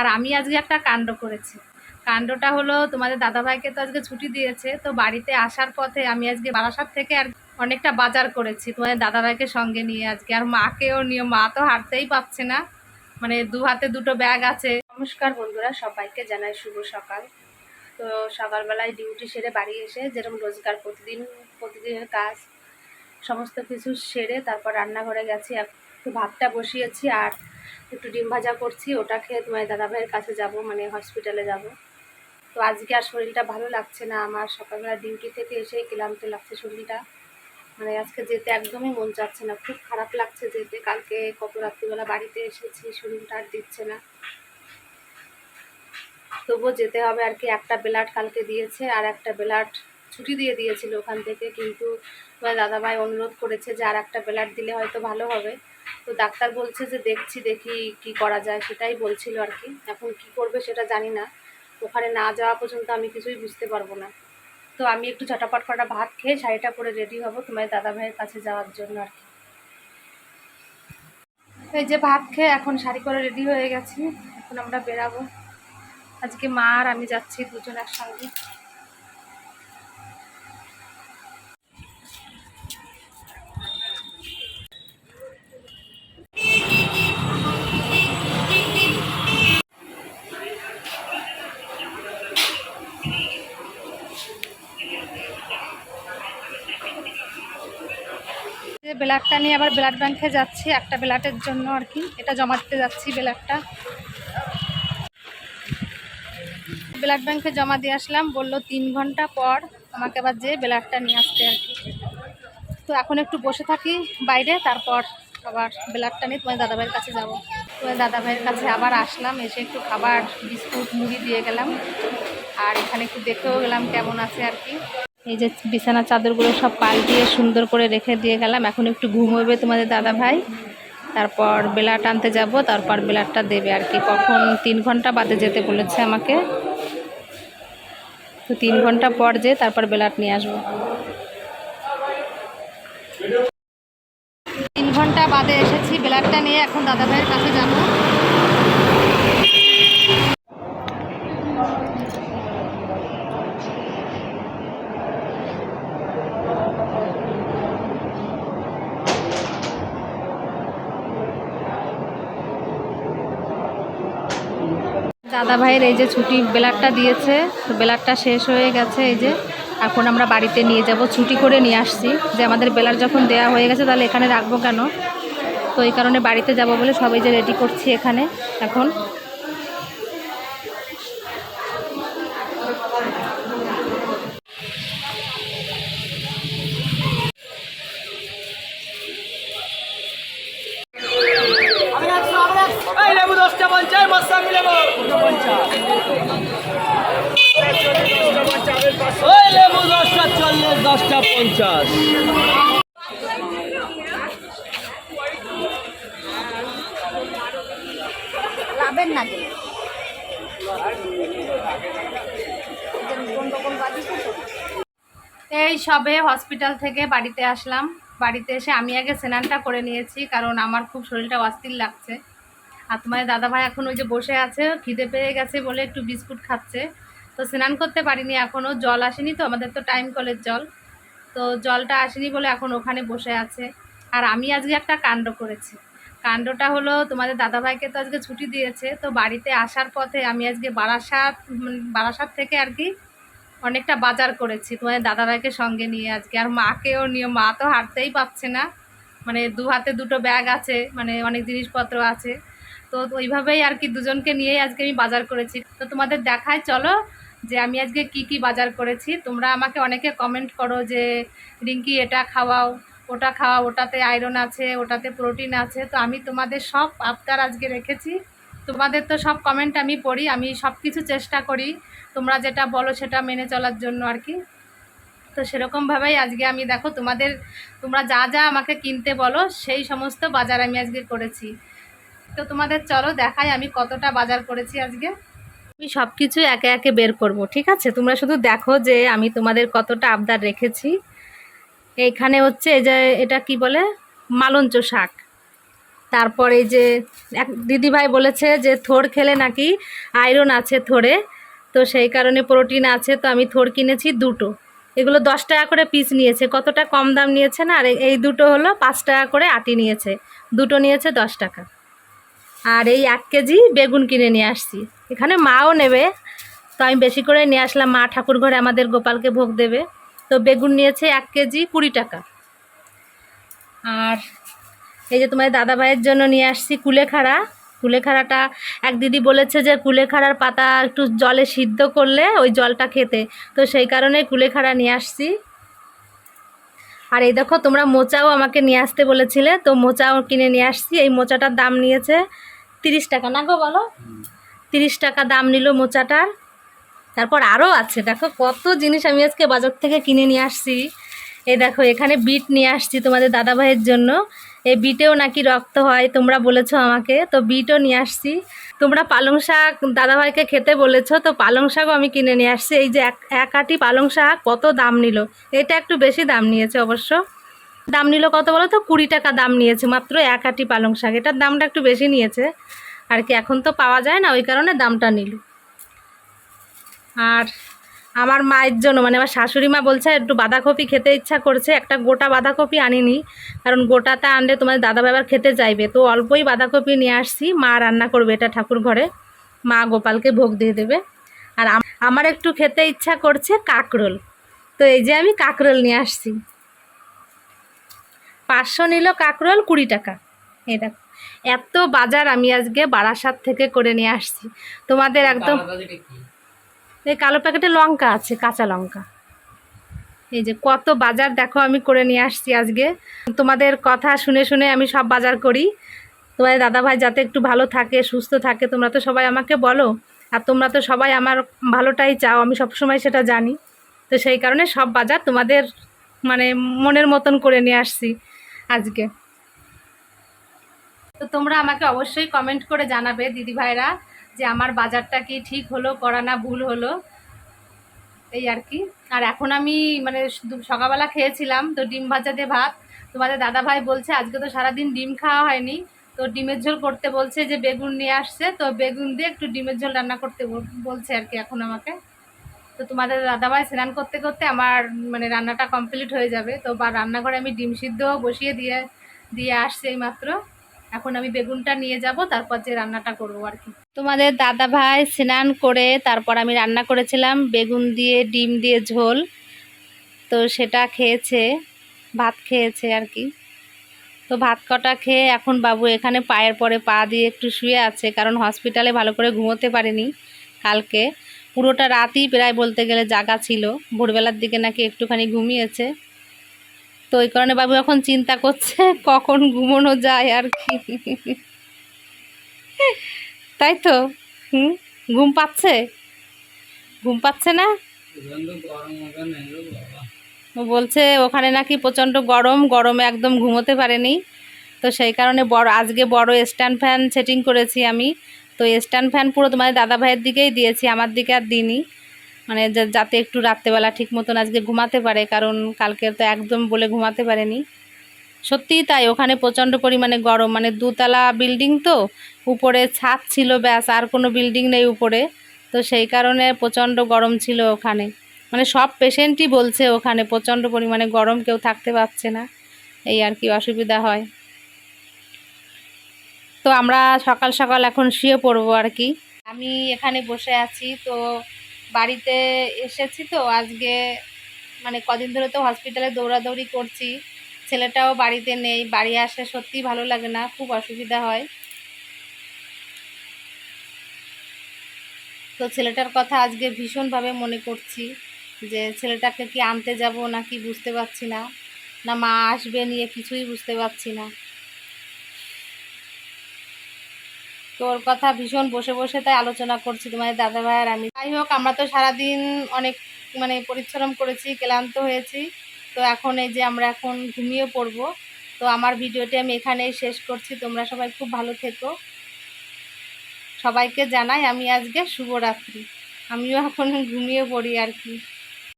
আর আমি আজকে একটা কাণ্ড করেছি। কাণ্ডটা হলো, তোমাদের দাদাভাইকে তো আজকে ছুটি দিয়েছে, তো বাড়িতে আসার পথে আমি আজকে বারাসাত থেকে আর অনেকটা বাজার করেছি। তোমাদের দাদাভাইকে সঙ্গে নিয়ে আজকে। আর মাকেও নিয়ে, মা তো হাঁটতেই পারছে না। মানে দু হাতে দুটো ব্যাগ আছে। নমস্কার বন্ধুরা, সবাইকে জানাই শুভ সকাল। তো সকালবেলায় ডিউটি সেরে বাড়ি এসে যেরকম রোজগার প্রতিদিন, প্রতিদিনের কাজ, সমস্ত কিছু সেরে তারপর রান্নাঘরে গেছি। একটু ভাতটা বসিয়েছি আর একটু ডিম ভাজা করছি, ওটা খেয়ে তোমার দাদাভাইয়ের কাছে যাব মানে হসপিটালে যাব। তো আজকে আর শরীরটা ভালো লাগছে না, আমার সকালবেলা ডিউটি থেকে এসেই ক্লান্ত লাগছে শরীরটা। মানে আজকে যেতে একদমই মন চাচ্ছে না, খুব খারাপ লাগছে যেতে, কালকে কত রাত্রিবেলা বাড়িতে এসেছি, শরীরটা আর দিচ্ছে না। তবুও যেতে হবে আর কি, একটা ব্লাড কালকে দিয়েছে, আর একটা ব্লাড ছুটি দিয়ে দিয়েছিল ওখান থেকে, কিন্তু তোমার দাদাভাই অনুরোধ করেছে যে আর একটা ব্লাড দিলে হয়তো ভালো হবে। তো ডাক্তার বলছে যে দেখছি, দেখি কি করা যায়, সেটাই বলছিল আর কি। এখন কি করবে সেটা জানি না। ওখানে না যাওয়া পর্যন্ত আমি কিছুই বুঝতে পারব না। তো আমি একটু চটাপট কটা ভাত খেয়ে শাড়িটা পরে রেডি হব তোমার দাদা ভাইয়ের কাছে যাওয়ার জন্য আর কি। এই যে ভাত খেয়ে এখন শাড়ি করে রেডি হয়ে গেছি। এখন আমরা বেরাবো। আজকে মা আর আমি যাচ্ছি দুজন একসঙ্গে। ব্লাডটা নিয়ে আবার ব্লাড ব্যাংকে যাচ্ছি, একটা ব্লাডের জন্য আর কি। এটা জমা দিতে যাচ্ছি ব্লাডটা। ব্লাড ব্যাংকে জমা দিয়ে আসলাম, বলল তিন ঘণ্টা পর আমাকে আবার যে ব্লাডটা নিয়ে আসতে আর কি। তো এখন একটু বসে থাকি বাইরে, তারপর আবার ব্লাডটা নিয়ে তোমার দাদাভাইয়ের কাছে যাব। তোমার দাদাভাইয়ের কাছে আবার আসলাম, এসে একটু খাবার, বিস্কুট, মুড়ি দিয়ে গেলাম। আর এখানে একটু দেখেও গেলাম কেমন আছে আর কি। এই যে বিছানা চাদরগুলো সব পাল্টিয়ে সুন্দর করে রেখে দিয়ে গেলাম। এখন একটু ঘুমোবে তোমাদের দাদা ভাই। তারপর বেলাট আনতে যাব, তারপর বেলাটটা দেবে আর কি। কখন? তিন ঘণ্টা বাদে যেতে বলেছে আমাকে। তো তিন ঘণ্টা পর যে তারপর বেলাট নিয়ে আসব। তিন ঘণ্টা বাদে এসেছি, বেলাটটা নিয়ে এখন দাদা ভাইয়ের কাছে যাব। দাদা ভাইয়ের এই যে ছুটি বেলারটা দিয়েছে, তো বেলারটা শেষ হয়ে গেছে এই যে। এখন আমরা বাড়িতে নিয়ে যাব, ছুটি করে নিয়ে আসছি। যে আমাদের বেলার যখন দেয়া হয়ে গেছে, তাহলে এখানে রাখব কেন? তো এই কারণে বাড়িতে যাব বলে সবাই যে রেডি করছি এখানে। এখন পঞ্চাশ। লাভের না এই সবে হসপিটাল থেকে বাড়িতে আসলাম। বাড়িতে এসে আমি আগে স্নানটা করে নিয়েছি কারণ আমার খুব শরীরটা অস্থির লাগছে। আর তোমার দাদাভাই এখন ওই যে বসে আছে খিদে পেয়ে গেছে বলে একটু বিস্কুট খাচ্ছে। তো স্নান করতে পারিনি এখনও জল আসেনি তো আমাদের তো টাইম কলের জল। তো জলটা আসেনি বলে এখন ওখানে বসে আছে। আর আমি আজকে একটা কাণ্ড করেছি। কাণ্ডটা হলো, তোমাদের দাদাভাইকে তো আজকে ছুটি দিয়েছে, তো বাড়িতে আসার পথে আমি আজকে বারাসাত বারাসাত থেকে আর কি অনেকটা বাজার করেছি, তোমাদের দাদাভাইকে সঙ্গে নিয়ে আজকে। আর মাকেও নিয়ে, মা তো হাঁটতেই পারছে না। মানে দু হাতে দুটো ব্যাগ আছে মানে অনেক জিনিসপত্র আছে। তো ওইভাবেই আর কি দুজনকে নিয়েই আজকে আমি বাজার করেছি। তো তোমাদের দেখায়, চলো যে আমি আজকে কি কি বাজার করেছি, তোমরা আমাকে অনেকে কমেন্ট করো যে, রিঙ্কি, এটা খাওয়াও, ওটা খাওয়াও, ওটাতে আয়রন আছে, ওটাতে প্রোটিন আছে। তো আমি তোমাদের সব আবদার আজকে রেখেছি। তোমাদের তো সব কমেন্ট আমি পড়ি, আমি সব কিছু চেষ্টা করি, তোমরা যেটা বলো সেটা মেনে চলার জন্য আর কি। তো সেরকমভাবেই আজকে আমি দেখো তোমাদের, তোমরা যা যা আমাকে কিনতে বলো, সেই সমস্ত বাজার আমি আজকে করেছি। তো তোমাদের চলো দেখাই আমি কতটা বাজার করেছি আজকে। আমি সব কিছু একে একে বের করব, ঠিক আছে? তোমরা শুধু দেখো যে আমি তোমাদের কতটা আবদার রেখেছি। এইখানে হচ্ছে এই যে, এটা কি বলে? মালঞ্চ শাক। তারপর এই যে, এক দিদিভাই বলেছে যে, থোর খেলে নাকি আয়রন আছে থোরে। তো সেই কারণে প্রোটিন আছে, তো আমি থোর কিনেছি দুটো। এগুলো দশ টাকা করে পিস নিয়েছে। কতটা কম দাম নিয়েছে না? আর এই দুটো হলো পাঁচ টাকা করে আটি নিয়েছে। দুটো নিয়েছে দশ টাকা। আর এই এক কেজি বেগুন কিনে নিয়ে আসছি। এখানে মাও নেবে, তো আমি বেশি করে নিয়ে আসলাম। মা ঠাকুর ঘরে আমাদের গোপালকে ভোগ দেবে। তো বেগুন নিয়েছে এক কেজি কুড়ি টাকা। আর এই যে তোমার দাদা ভাইয়ের জন্য নিয়ে আসছি কুলেখাড়া। কুলেখাড়াটা, এক দিদি বলেছে যে কুলেখাড়ার পাতা একটু জলে সিদ্ধ করলে ওই জলটা খেতে। তো সেই কারণে কুলেখাড়া নিয়ে আসছি। আর এই দেখো, তোমরা মোচাও আমাকে নিয়ে আসতে বলেছিলে। তো মোচাও কিনে নিয়ে আসছি। এই মোচাটার দাম নিয়েছে তিরিশ টাকা। না গো বলো? তিরিশ টাকা দাম নিল মোচাটার। তারপর আরও আছে, দেখো কত জিনিস আমি আজকে বাজার থেকে কিনে নিয়ে আসছি। এই দেখো, এখানে বিট নিয়ে আসছি তোমাদের দাদা ভাইয়ের জন্য। এই বিটেও নাকি রক্ত হয়, তোমরা বলেছ আমাকে। তো বিটও নিয়ে আসছি। তোমরা পালং শাক দাদাভাইকে খেতে বলেছ, তো পালং শাকও আমি কিনে নিয়ে আসছি। এই যে এক এক আটি পালং শাক কত দাম নিল? এটা একটু বেশি দাম নিয়েছে অবশ্য। দাম নিল কত বলো তো? কুড়ি টাকা দাম নিয়েছে, মাত্র এক আটি পালং শাক। এটার দামটা একটু বেশি নিয়েছে। আর কি, এখন তো পাওয়া যায় না, ওই কারণে দামটা নিল। আর আমার মায়ের জন্য মানে আমার শাশুড়ি মা বলছে, একটু বাঁধাকপি খেতে ইচ্ছা করছে। একটা গোটা বাঁধাকপি আনিনি, কারণ গোটাটা আনলে তোমার দাদা বাবার খেতে চাইবে। তো অল্পই বাঁধাকপি নিয়ে আসছি, মা রান্না করবে এটা ঠাকুর ঘরে। মা গোপালকে ভোগ দিয়ে দেবে। আর আমার একটু খেতে ইচ্ছা করছে কাকরোল। তো এই যে আমি কাকরোল নিয়ে আসছি। পাঁচশো নিল কাকরোল কুড়ি টাকা। এই দেখো এত বাজার আমি আজকে বারাসাত থেকে করে নিয়ে আসছি। তোমাদের একদম এই কালো প্যাকেটে লঙ্কা আছে কাঁচা লঙ্কা। এই যে কত বাজার দেখো আমি করে নিয়ে আসছি আজকে। তোমাদের কথা শুনে শুনে আমি সব বাজার করি। তোমাদের দাদাভাই যাতে একটু ভালো থাকে সুস্থ থাকে তোমরা তো সবাই আমাকে বলো। আর তোমরা তো সবাই আমার ভালোটাই চাও আমি সবসময় সেটা জানি। তো সেই কারণে সব বাজার তোমাদের মানে মনের মতন করে নিয়ে আসছি। আজকে। তো তোমরা আমাকে অবশ্যই কমেন্ট করে জানাবে দিদিভাইরা যে আমার বাজারটা কি ঠিক হলো, করা না ভুল হলো। এই আর কি। আর এখন আমি মানে সকালবেলা খেয়েছিলাম, তো ডিম ভাজা দিয়ে ভাত। তোমাদের দাদা ভাই বলছে, আজকে তো সারাদিন ডিম খাওয়া হয়নি। তো ডিমের ঝোল করতে বলছে যে, বেগুন নিয়ে আসছে। তো বেগুন দিয়ে একটু ডিমের ঝোল রান্না করতে বলছে আর কি এখন আমাকে। তো তোমাদের দাদাভাই স্নান করতে করতে আমার মানে রান্নাটা কমপ্লিট হয়ে যাবে। তো বা রান্নাঘরে আমি ডিম সিদ্ধ বসিয়ে দিয়ে দিয়ে আসছে এই মাত্র। এখন আমি বেগুনটা নিয়ে যাব, তারপর যে রান্নাটা করব আর কি। তোমাদের দাদা ভাই স্নান করে তারপর আমি রান্না করেছিলাম, বেগুন দিয়ে, ডিম দিয়ে ঝোল। তো সেটা খেয়েছে, ভাত খেয়েছে আর কি। তো ভাত কটা খেয়ে এখন বাবু এখানে পায়ের পরে পা দিয়ে একটু শুয়ে আছে, কারণ হসপিটালে ভালো করে ঘুমোতে পারেনি কালকে। পুরোটা রাতই প্রায় বলতে গেলে জাগা ছিল। ভোরবেলার দিকে নাকি একটুখানি ঘুমিয়েছে। তো ওই কারণে বাবু এখন চিন্তা করছে, কখন ঘুমোনো যায় আর কি। তাই তো। হুম? ঘুম পাচ্ছে? ঘুম পাচ্ছে না? ও বলছে, ওখানে নাকি প্রচণ্ড গরম, গরমে একদম ঘুমোতে পারেনি। তো সেই কারণে বড়, আজকে বড় স্ট্যান্ড ফ্যান সেটিং করেছি আমি। তো স্ট্যান্ড ফ্যান পুরো তোমাদের দাদা ভাইয়ের দিকেই দিয়েছি, আমার দিকে আর দিইনি। মানে যাতে একটু রাত্রেবেলা ঠিক মতন আজকে ঘুমাতে পারে, কারণ কালকে তো একদম বলে ঘুমাতে পারেনি। সত্যিই তাই, ওখানে প্রচণ্ড পরিমাণে গরম মানে দুতলা বিল্ডিং তো, উপরে ছাদ ছিল ব্যাস, আর কোনো বিল্ডিং নেই উপরে। তো সেই কারণে প্রচণ্ড গরম ছিল ওখানে। মানে সব পেশেন্টই বলছে ওখানে, প্রচণ্ড পরিমাণে গরম, কেউ থাকতে পারছে না। এই আর কি অসুবিধা হয়। তো আমরা সকাল সকাল এখন শুয়ে পড়ব আর কি। আমি এখানে বসে আছি, তো বাড়িতে এসেছি তো আজকে মানে কদিন ধরে তো হসপিটালে দৌড়াদৌড়ি করছি। ছেলেটাও বাড়িতে নেই, বাড়ি আসে সত্যিই ভালো লাগে না, খুব অসুবিধা হয়। তো ছেলেটার কথা আজকে ভীষণভাবে মনে করছি যে ছেলেটাকে কি আনতে যাব নাকি বুঝতে পারছি না। না মা আসবে নিয়ে কিছুই বুঝতে পারছি না। তোর কথা ভীষণ বসে বসে তাই আলোচনা করছি তোমাদের দাদা ভাই আর আমি। যাই হোক, আমরা তো সারাদিন অনেক মানে পরিশ্রম করেছি, ক্লান্ত হয়েছি। তো এখন এই যে আমরা এখন ঘুমিয়ে পড়ব, তো আমার ভিডিওটি আমি এখানেই শেষ করছি। তোমরা সবাই খুব ভালো থেকো। সবাইকে জানাই আমি আজকে শুভরাত্রি। আমিও এখন ঘুমিয়ে পড়ি আর কি।